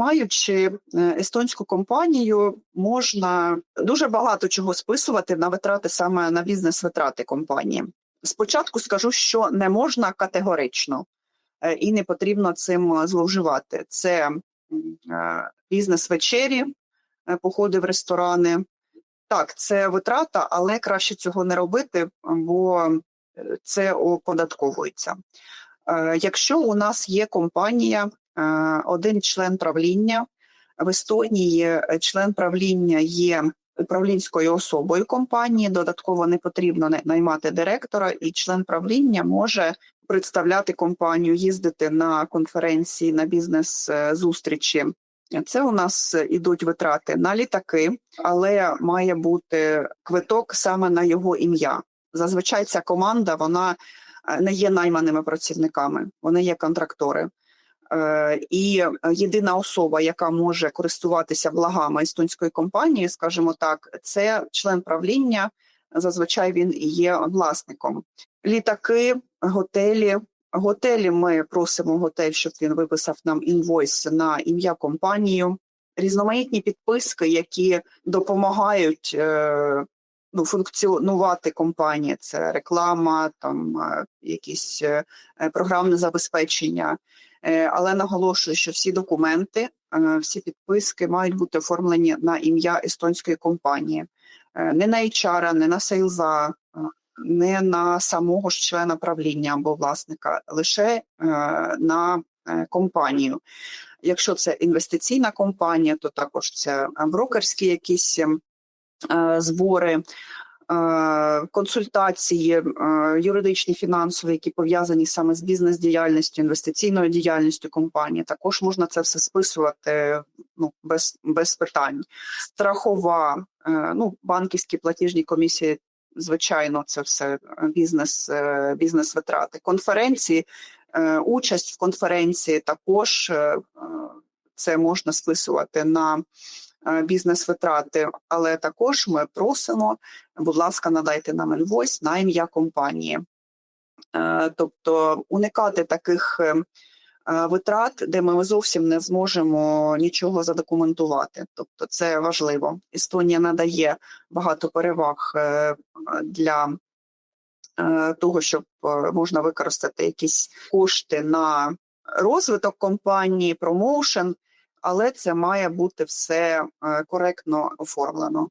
маючи е, естонську компанію, можна дуже багато чого списувати на витрати саме на бізнес-витрати компанії. Спочатку скажу, що не можна категорично е, і не потрібно цим зловживати. Це е, бізнес-вечері, походи в ресторани. Так, це витрата, але краще цього не робити, бо це оподатковується. Якщо у нас є компанія, один член правління в Естонії, е, член правління є управлінською особою компанії. Додатково не потрібно най- наймати директора, і член правління може представляти компанію, їздити на конференції, на бізнес-зустрічі. Це у нас ідуть витрати на літаки, але має бути квиток саме на його ім'я. Зазвичай ця команда вона е, не є найманими працівниками, вони є контрактори. Е, І єдина особа, яка може користуватися благами естонської компанії, скажімо так, це член правління. Зазвичай він є власником. Літаки, готелі. Готелі ми просимо готель, щоб він виписав нам інвойс на ім'я компанію. Різноманітні підписки, які допомагають е, ну, функціонувати компанії. Це реклама, там е, якісь е, програмне забезпечення. Е, Але наголошую, що всі документи, е, всі підписки мають бути оформлені на ім'я естонської компанії, Е, не на HR, не на сейлза, не на самого ж члена правління або власника, лише на компанію. Якщо це інвестиційна компанія, то також це брокерські якісь е, збори. Е, Консультації е, юридичні, фінансові, які пов'язані саме з бізнес-діяльністю, інвестиційною діяльністю компанії, також можна це все списувати ну, без, без питань. Страхова, е, ну, банківські платіжні комісії звичайно, це все бізнес, е, бізнес-витрати. Конференції, участь в конференції також це можна списувати на бізнес-витрати, але також ми просимо, будь ласка, надайте нам інвойс на ім'я компанії. Е, Тобто уникати таких е, е, витрат, де ми зовсім не зможемо нічого задокументувати. Тобто це важливо. Естонія надає багато переваг е, для е, того, щоб е, можна використати якісь кошти на розвиток компанії, промоушен, але це має бути все е, коректно оформлено.